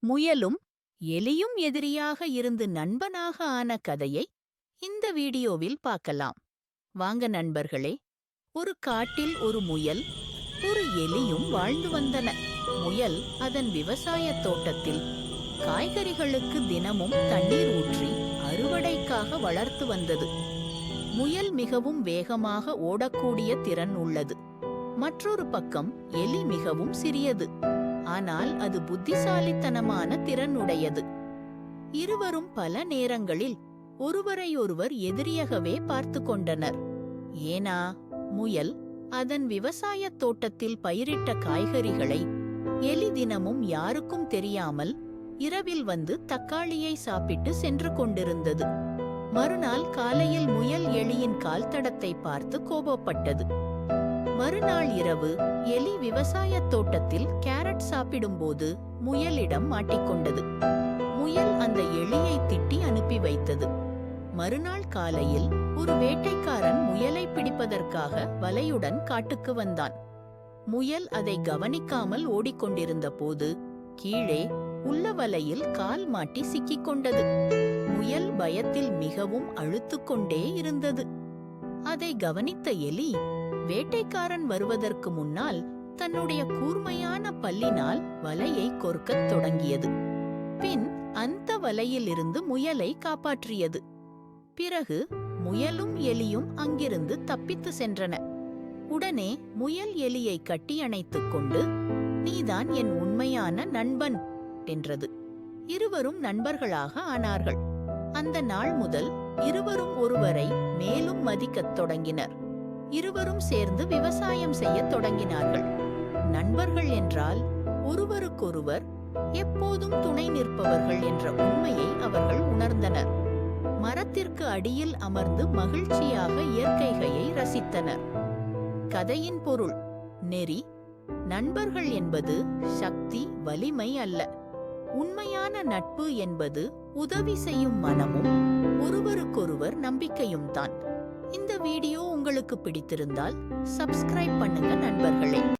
முயலும் எலியும் எதிரியாக இருந்து நண்பனாக ஆன கதையை இந்த வீடியோவில் பார்க்கலாம். வாங்க நண்பர்களே ஒரு காட்டில் ஒரு முயல் ஒரு எலியும் வாழ்ந்து வந்தன. முயல் அதன் விவசாயத் தோட்டத்தில் காய்கறிகளுக்கு தினமும் தண்ணீர் ஊற்றி அறுவடைக்காக வளர்த்து வந்தது. முயல் மிகவும் வேகமாக ஓடக்கூடிய திறன் உள்ளது. மற்றொரு பக்கம் எலி மிகவும் சிறியது. ஆனால் அது புத்திசாலித்தனமான திறனுடையது. இருவரும் பல நேரங்களில் ஒருவரையொருவர் எதிரியாகவே பார்த்து கொண்டனர். ஏனா முயல் அதன் விவசாயத் தோட்டத்தில் பயிரிட்ட காய்கறிகளை எலி தினமும் யாருக்கும் தெரியாமல் இரவில் வந்து தக்காளியை சாப்பிட்டு சென்று கொண்டிருந்தது. மறுநாள் காலையில் முயல் எலியின் கால்தடத்தை பார்த்து கோபப்பட்டது. மறுநாள் இரவு எலி விவசாயத் தோட்டத்தில் கேரட் சாப்பிடும்போது முயலிடம் மாட்டிக்கொண்டது. முயல் அந்த எலியை திட்டி அனுப்பி வைத்தது. மறுநாள் காலையில் ஒரு வேட்டைக்காரன் முயலை பிடிப்பதற்காக வலையுடன் காட்டுக்கு வந்தான். முயல் அதை கவனிக்காமல் ஓடிக்கொண்டிருந்த போது கீழே உள்ள வலையில் கால் மாட்டி சிக்கிக் கொண்டது முயல் பயத்தில் மிகவும் அழுத்துக்கொண்டே இருந்தது. அதை கவனித்த எலி வேட்டைக்காரன் வருவதற்கு முன்னால் தன்னுடைய கூர்மையான பல்லினால் வலையை கொறுக்கத் தொடங்கியது. பின் அந்த வலையிலிருந்து முயலை காப்பாற்றியது. பிறகு முயலும் எலியும் அங்கிருந்து தப்பித்து சென்றன. உடனே முயல் எலியை கட்டியணைத்துக் கொண்டு நீதான் என் உண்மையான நண்பன் என்றது. இருவரும் நண்பர்களாக ஆனார்கள். அந்த நாள் முதல் இருவரும் ஒருவரை மேலும் மதிக்கத் தொடங்கினர். இருவரும் சேர்ந்து விவசாயம் செய்யத் தொடங்கினார்கள். நண்பர்கள் என்றால் ஒருவருக்கொருவர் எப்போதும் துணை நிற்பவர்கள் என்ற உண்மையை அவர்கள் உணர்ந்தனர். மரத்திற்கு அடியில் அமர்ந்து மகிழ்ச்சியாக இயற்கைகையை ரசித்தனர். கதையின் பொருள் நெறி நண்பர்கள் என்பது சக்தி வலிமை அல்ல. உண்மையான நட்பு என்பது உதவி செய்யும் மனமும் ஒருவருக்கொருவர் நம்பிக்கையும் தான் இந்த வீடியோ உங்களுக்கு பிடித்திருந்தால் சப்ஸ்கிரைப் பண்ணுங்க நண்பர்களே.